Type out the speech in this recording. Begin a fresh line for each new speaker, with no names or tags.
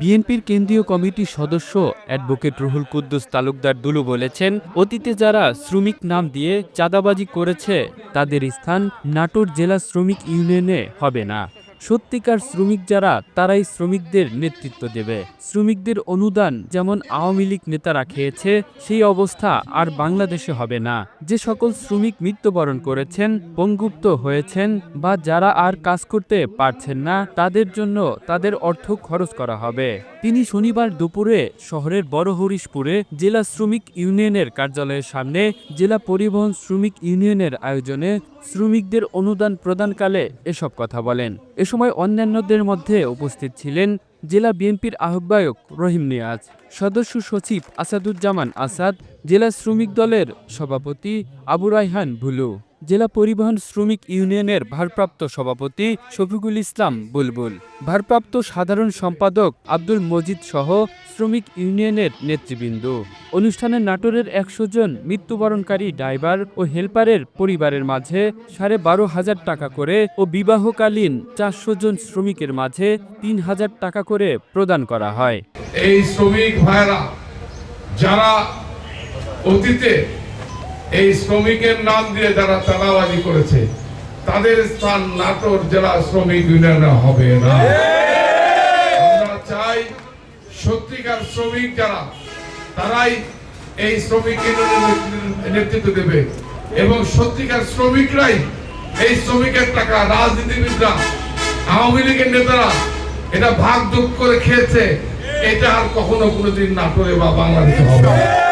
বিএনপির কেন্দ্রীয় কমিটির সদস্য অ্যাডভোকেট রুহুল কুদ্দুস তালুকদার দুলু বলেছেন, অতীতে যারা শ্রমিক নাম দিয়ে চাঁদাবাজি করেছে, তাদের স্থান নাটোর জেলা শ্রমিক ইউনিয়নে হবে না। সত্যিকার শ্রমিক যারা, তারাই শ্রমিকদের নেতৃত্ব দেবে। শ্রমিকদের অনুদান যেমন আওয়ামী লীগ নেতারা খেয়েছে, সেই অবস্থা আর বাংলাদেশে হবে না। যে সকল শ্রমিক মৃত্যুবরণ করেছেন পঙ্গুপ্ত হয়েছেন বা যারা আর কাজ করতে পারছেন না, তাদের জন্য তাদের অর্থ খরচ করা হবে। তিনি শনিবার দুপুরে শহরের বড় হরিশপুরে জেলা শ্রমিক ইউনিয়নের কার্যালয়ের সামনে জেলা পরিবহন শ্রমিক ইউনিয়নের আয়োজনে শ্রমিকদের অনুদান প্রদানকালে এসব কথা বলেন। এ সময় অন্যান্যদের মধ্যে উপস্থিত ছিলেন জেলা বিএনপির আহ্বায়ক রহিম নিয়াজ, সদস্য সচিব আসাদুজ্জামান আসাদ, জেলা শ্রমিক দলের সভাপতি আবু রাইহান ভুলু। জেলা পরিবহন শ্রমিক ইউনিয়নের ভারপ্রাপ্ত সভাপতি শফিকুল ইসলাম বুলবুল, ভারপ্রাপ্ত সাধারণ সম্পাদক আব্দুল মজিদ সহ শ্রমিক ইউনিয়নের নেতৃবৃন্দ। অনুষ্ঠানে নাটোরের একশো জন মৃত্যুবরণকারী ড্রাইভার ও হেলপারের পরিবারের মাঝে সাড়ে বারো হাজার টাকা করে ও বিবাহকালীন চারশো জন শ্রমিকের মাঝে তিন হাজার টাকা করে প্রদান করা হয়।
এই শ্রমিক ভাইরা, যারা অতীতে এই শ্রমিকের নাম দিয়ে যারা চাঁদাবাজি করেছে, তাদের স্থান নাটোর জেলা শ্রমিক ইউনিয়নে হবে না আমরা চাই সত্যিকার শ্রমিক যারা, তারাই এই শ্রমিক নেতৃত্ব দেবে এবং সত্যিকার শ্রমিকরাই এই শ্রমিকের টাকা রাজনীতিবিদরা, আওয়ামী লীগের নেতারা এটা ভাগ যোগ করে খেয়েছে এটা আর কখনো কোনোদিন নাটোরে বা বাংলাদেশে হবে না।